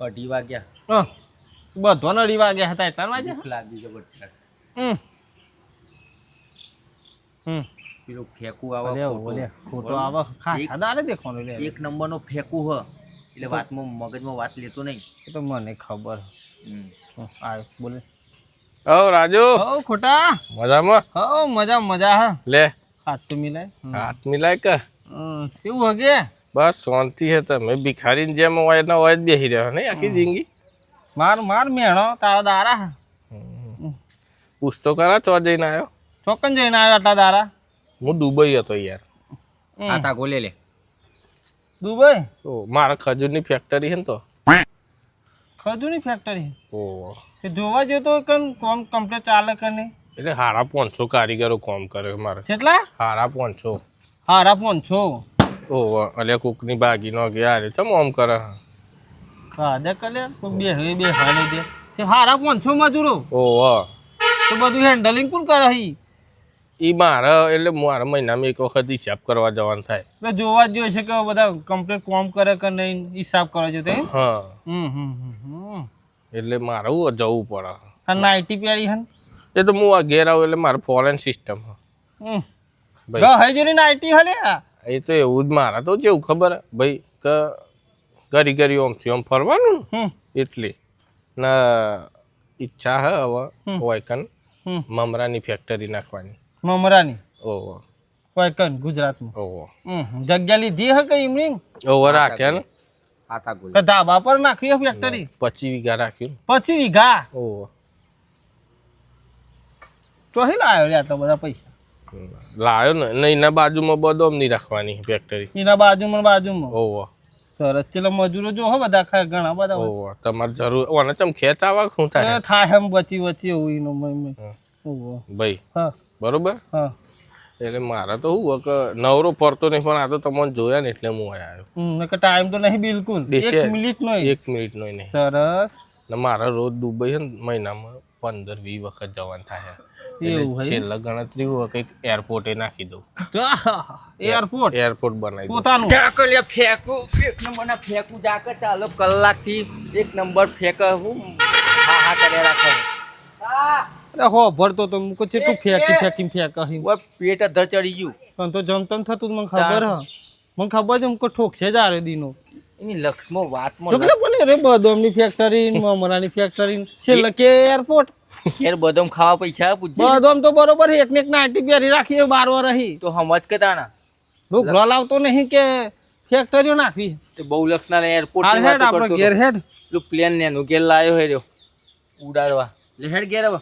અઢી વાગ્યા. અ, બધો નડી વાગ્યા હતા એટલા વાગે લાગી જબરજસ્ત હમ. હમ. પેલું ફેંકું આવે અરે ખોટું. ઓલે ખોટો આવે. ખાસ એક- દેખવાનો લે. એક નંબરનો ફેંકું હ. એટલે વાતમાં મગજમાં વાત લેતો નહીં. એ તો મને ખબર. હમ. હમ, આયો બોલે. ઓ રાજુ. હો ખોટા. મજામાં? હો મજા મજા હા. લે. હાથ મિલાય. હાથ મિલાય કે? હમ, કેવું હગે? બસ શાંતિ છે તમે ભિખારીની જેમ હોય એના હોય જ બેસી રહ્યો નહીં આખી જિંદગી? માર માર મેણો તારા દારા. પૂછતો કરા ચો જઈને આવ્યો ચોકન જઈને આવ્યો આટલા દારા. હું દુબઈ હતો યાર. આ તાગો લે લે. દુબઈ? ઓ મારા ખજૂરની ફેક્ટરી છે ને તો? ખજૂરની ફેક્ટરી ઓ. કે જોવા જઈએ તો કન કોમ કમ્પ્લીટ ચાલે કે નહીં? એટલે હારા પાંચસો કારીગરો કામ કરે મારે. કેટલા હારા પાંચસો. હારા ફોન છો ઓ અલે બાગી બાગીનો ગયા રે ચમ આમ કરે? હા દે કલે કોઈ બે હવે બે હાલે દે તે હારા છો મજૂરો. ઓ તો બધું હેન્ડલિંગ કોણ કરે હી? ઈ મારે એટલે મારા મહિનામાં એક વખત હિસાબ કરવા જવાનું થાય. એટલે જોવા જ જોઈએ છે કે બધા કમ્પ્લીટ કોમ કરે કે નહીં હિસાબ કરે છે તે? હા. હમ હમ હમ હમ. એટલે મારે જવું પડે. અને નાઇટી પહેરી હન એ તો હું આ ઘેર આવું એટલે મારે ફોરેન સિસ્ટમ હમ. ભાઈ. ગહે જેની નાઇટી હલે આ એ તો એવું જ મારા તો જેવું ખબર. હે, ભાઈ કે ઘરી ઘરી ઓમથી ઓમ ફરવાનું ને? હમ. એટલે. ના ઈચ્છા હે હવે વાયકન હમ. મમરાની ફેક્ટરી નાખવાની. મમરાની? ઓહો. વાયકન ગુજરાતમાં ઓહો. જગ્યા લીધી હે કે એમની? ઓહો રાખ્યા ને. ધાબા પર નાખવી ફેક્ટરી પચીસ વીઘા રાખ્યું. પચી વીઘા? ઓહો. ચોહી લાવ્યો લે આટલા બધા પૈસા. લાયો ને ને એના બાજુમાં બદામની રાખવાની ફેક્ટરી એના બાજુમાં બાજુમાં? ઓહો. સરસ. ચલો મજૂરો જો હો બધા ખા ઘણા બધા. ઓહો તમારે જરૂર ઓને તમ ખેંચ આવા શું થાય થાય એમ બચી બચી એવું એનો મય-. ઓહો. ભાઈ હા. બરોબર? હા. એટલે મારે તો શું કે નવરો ફરતો નહીં પણ આ તો તમને જોયા ને એટલે હું આવ્યો કે ટાઈમ તો નહીં બિલકુલ. એક મિનિટ નો એક મિનિટનો નહીં. સરસ. ને મારા રોજ દુબઈ છે ને મહિનામાં પંદર વીસ વખત જવાનું થાય. છેલ્લા ગણતરી હોય કંઈક એરપોર્ટે નાખી દઉં. એરપોર્ટ એરપોર્ટ બનાવી પોતાનું? ફેંકો. એક નંબરના ફેંકું જાકે ચાલો કલાકથી એક નંબર ફેંક. હું હા હા કરે રાખો. અરે હો ભરતો તો મુકો ચેટલું ફેંકી ફેંકી ફેંક અહીં. પેટ અધર ચડી ગયું. પણ તો જમતમ થતું મને ખબર હ. મને ખબર છે મુકો ઠોકશે જ આરે દીનો. એની લક્ષમાં વાતમાં કે પણ રે બદામની ફેક્ટરી મમરાની ફેક્ટરી છેલ્લે કે એરપોર્ટ ઘેર બદામ ખાવા પૈસા પૂછજે બદામ તો બરોબર એક ને એક નાટી પહેરી રાખી બાર વાર રહી. તો સમજ કે તાણા. ઢોકળા લાવતો નહીં કે ફેક્ટરીઓ નાખવી? તો બહુ લક્ષના એરપોર્ટ હાલ હેડ આપણે ગેર હેડ. પેલું પ્લેન ને એનું ગેર લાયો હે રહ્યો. ઉડાડવા. લે હેડ ગેર હવે.